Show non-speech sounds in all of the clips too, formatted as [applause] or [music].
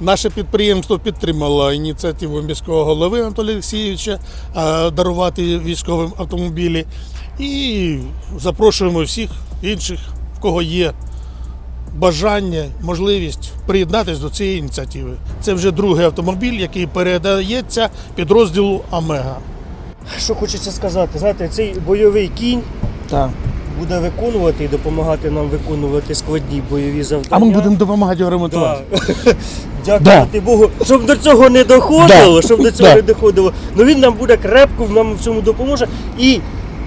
Наше підприємство підтримало ініціативу міського голови Анатолія Олексійовича дарувати військовим автомобілі. І запрошуємо всіх інших, в кого є бажання, можливість приєднатися до цієї ініціативи. Це вже другий автомобіль, який передається підрозділу Омега. Що хочеться сказати, знаєте, цей бойовий кінь Так. буде виконувати і допомагати нам виконувати складні бойові завдання. А ми будемо допомагати його ремонтувати. Да. Дякувати Богу, щоб до цього не доходило, Да. щоб до цього Да. не доходило. Ну він нам буде крепко, нам в цьому допоможе і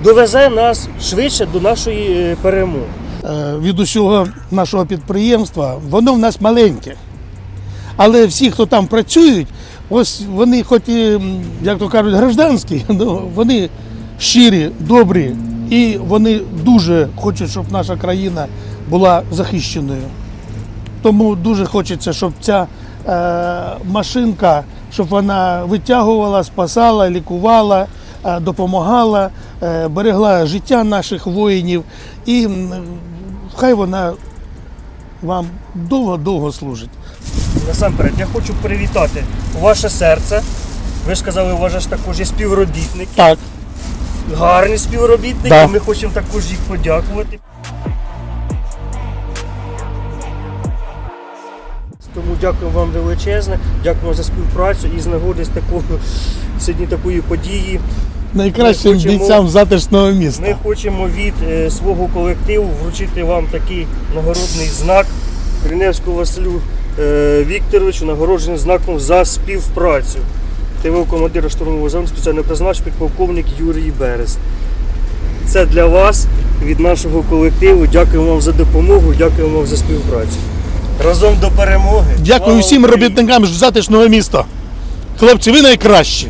довезе нас швидше до нашої е, перемоги. Е, від усього нашого підприємства, воно в нас маленьке. Але всі, хто там працюють, ось вони, хоч і, як то кажуть, гражданські, [laughs] ну, вони щирі, добрі, і вони дуже хочуть, щоб наша країна була захищеною. Тому дуже хочеться, щоб ця машинка, щоб вона витягувала, спасала, лікувала, е, допомагала, е, берегла життя наших воїнів. І хай вона вам довго-довго служить. Насамперед, я хочу привітати ваше серце. Ви ж казали, у вас ж також є співробітники, Так. гарні співробітники. Да. Ми хочемо також їх подякувати. Тому дякую вам величезне, дякую за співпрацю і з нагоди з такого сьогодні такої події. Найкращим хочемо- бійцям затишного міста. Ми хочемо від е, свого колективу вручити вам такий нагородний знак Криневського Василю е, Вікторовичу, нагороджений знаком за співпрацю. ТВ командира штурмового зону спеціального призначення підполковник Юрій Берез. Це для вас від нашого колективу. Дякуємо вам за допомогу, дякуємо вам за співпрацю. Разом до перемоги. Дякую всім робітникам затишного міста. Хлопці, ви найкращі.